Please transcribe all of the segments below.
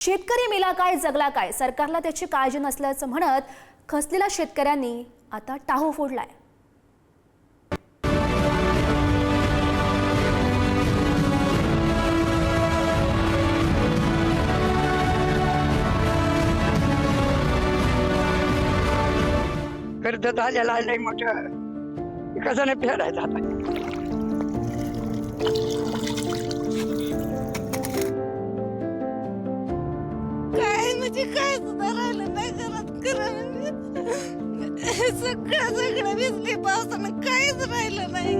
शेतकरी मेला काय जगला काय? सरकारला त्याची काळजी नसल्याचं म्हणत खसलेल्या शेतकऱ्यांनी आता टाहू फोडलाय. कर्ज झालेला आहे लय कसं नाही फेडायचं आता काय सुद्धा राहिलं नाही घरात करायला सगळं सगळं भिजली पावसानं काहीच राहिलं नाही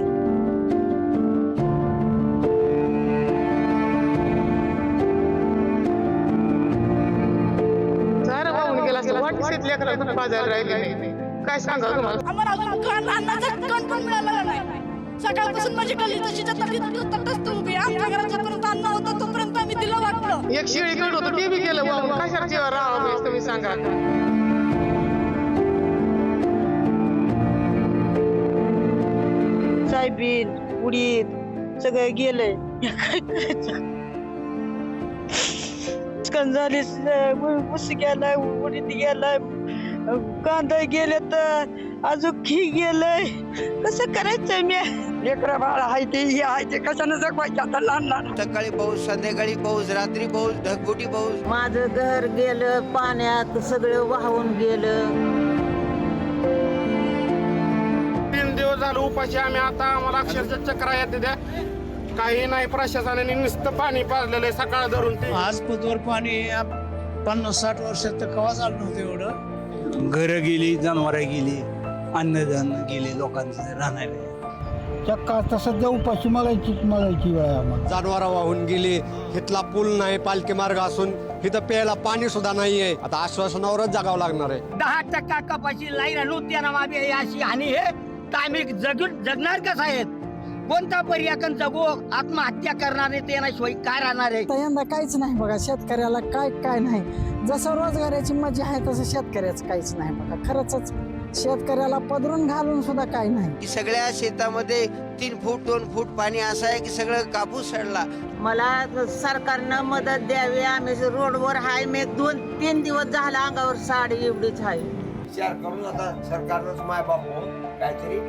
सारं वाहून गेला असं वाट शेत बाजार राहिले नाही काय सांगा तुम्हाला आम्हाला अजून अन्नाचा कण पण मिळाला नाही सकाळपासून माझी गली तशीच्या तटीत तटस्थ उभी. आमच्या घरात जोपर्यंत अन्न होतं तोपर्यंत आम्ही तिला वाटलं एक शिळी कड होतं ते बी गेलं जेव्हा राहावं तुम्ही सांगा. सायबीन उडीद सगळं गेलंय. काय करायचं नुकसान झाली ऊस गेलाय उडीद गेलाय कांदा गेले तर अजून खी गेलंय. कसं करायचं मी? लेकरं बाळ आहे ते हे आहे ते कशानं जगवायचं आता लहान लहान? सकाळी पाऊस संध्याकाळी पाऊस रात्री पाऊस ढगबुटी पाऊस. माझं घर गेलं पाण्यात सगळं वाहून गेलं. तीन दिवस झालं उपाशी आम्ही आता आम्हाला अक्षरशः चक्रा येते द्या काही नाही प्रशासनाने नुसतं पाणी पाजलेलं आहे सकाळ धरून. ते आज पदवर पाणी पन्नास साठ वर्षात तर कवा चालू नव्हतं एवढं? घरं गेली जनावरं गेली अन्नधान्य गेले लोकांचं राहणारे चक्का तसं जाऊ उपाशी मलायची मलायची वेळ आहे आम्हाला. जानवर वाहून गेली इथला पूल नाही पालखी मार्ग असून इथं प्यायला पाणी सुद्धा नाहीये. आता आश्वासनावरच जगावं लागणार आहे. दहा टक्का कपाशी लाईन नव्हती ना मागे अशी आणि हे आम्ही जगून जगणार कसं आहेत कोणता पर्याकन जगू आत्महत्या करणार नाही ते शिवाय काय राहणार आहे? तर यंदा काहीच नाही बघा शेतकऱ्याला काय काय नाही. जसं रोजगाराची मजा आहे तसं शेतकऱ्याचं काहीच नाही बघा खरंच शेतकऱ्याला पदरून घालून सुद्धा काय नाही. की सगळ्या शेतामध्ये तीन फूट दोन फूट पाणी असं आहे की सगळं कापूस सडला. मला सरकारनं मदत द्यावी. आम्ही रोडवर हाय मी दोन तीन दिवस झाला अंगावर साडी एवढीच आहे. विचार करून आता सरकारनंच माय बापू काहीतरी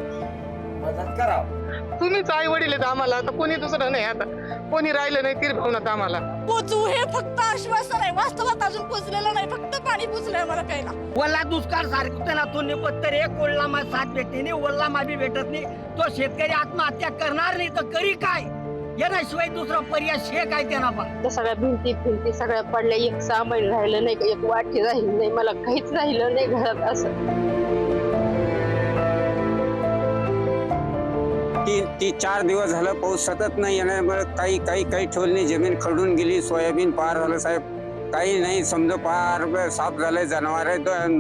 मदत करावं. तुम्हीच आई वडील आहेत आम्हाला. आता कोणी दुसरं नाही आता. कोणी राहिलं नाही तिरभावनात आम्हाला. पोचू हे फक्त आश्वासन आहे. वास्तवात अजून पोचलेलं नाही. फक्त पाणी पोचलंय मला प्यायला. वल्ला दुष्काळ सारखं ना तो निपत्तर एक कोल्हा मा साथ भेटते नाही वल्ला मा बी भेटत नाही. तो शेतकरी आत्महत्या करणार नाही तर करी काय? याशिवाय दुसरा पर्याय शे काय त्यांना पण? सगळ्या भिंती भिंती सगळ्या पडल्या. एक सामान राहिलं नाही एक वाटी राहिली नाही. मला काहीच राहिलं नाही घरात असं. तीन ती चार दिवस झालं पाऊस सतत नाही येण्यामुळे काही काही काही ठोलनी जमीन खडून गेली सोयाबीन पार झालं साहेब. काही नाही समजा पार साफ झालंय जनावर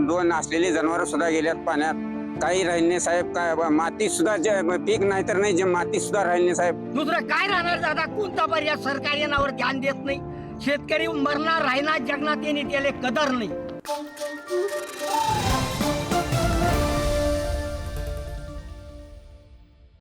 दोन असलेली जनावर सुद्धा गेल्यात पाण्यात. काही राहिले नाही साहेब. काय माती सुद्धा जे पीक नाही तर नाही जे माती सुद्धा राहिले नाही साहेब. दुसरं काय राहणार दादा? कोणता पर्याय सरकार यावर ध्यान देत नाही? शेतकरी मरणार राहणार जगणार त्याने त्याला कदर नाही.